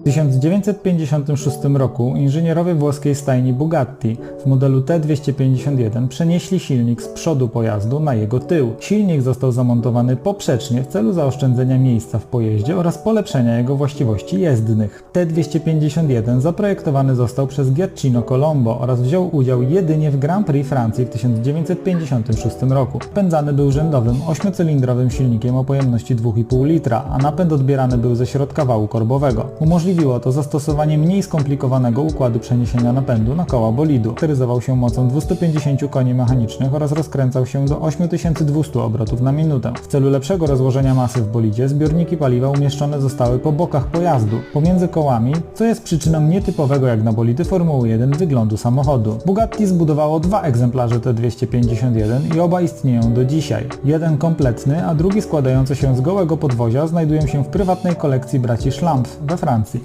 W 1956 roku inżynierowie włoskiej stajni Bugatti w modelu T251 przenieśli silnik z przodu pojazdu na jego tył. Silnik został zamontowany poprzecznie w celu zaoszczędzenia miejsca w pojeździe oraz polepszenia jego właściwości jezdnych. T251 zaprojektowany został przez Giacchino Colombo oraz wziął udział jedynie w Grand Prix Francji w 1956 roku. Pędzany był rzędowym 8-cylindrowym silnikiem o pojemności 2,5 litra, a napęd odbierany był ze środka wału korbowego. Umożliwiło to zastosowanie mniej skomplikowanego układu przeniesienia napędu na koła bolidu. Charakteryzował się mocą 250 koni mechanicznych oraz rozkręcał się do 8200 obrotów na minutę. W celu lepszego rozłożenia masy w bolidzie zbiorniki paliwa umieszczone zostały po bokach pojazdu, pomiędzy kołami, co jest przyczyną nietypowego jak na bolidy Formuły 1 wyglądu samochodu. Bugatti zbudowało dwa egzemplarze T251 i oba istnieją do dzisiaj. Jeden kompletny, a drugi składający się z gołego podwozia znajdują się w prywatnej kolekcji braci Schlamp we Francji.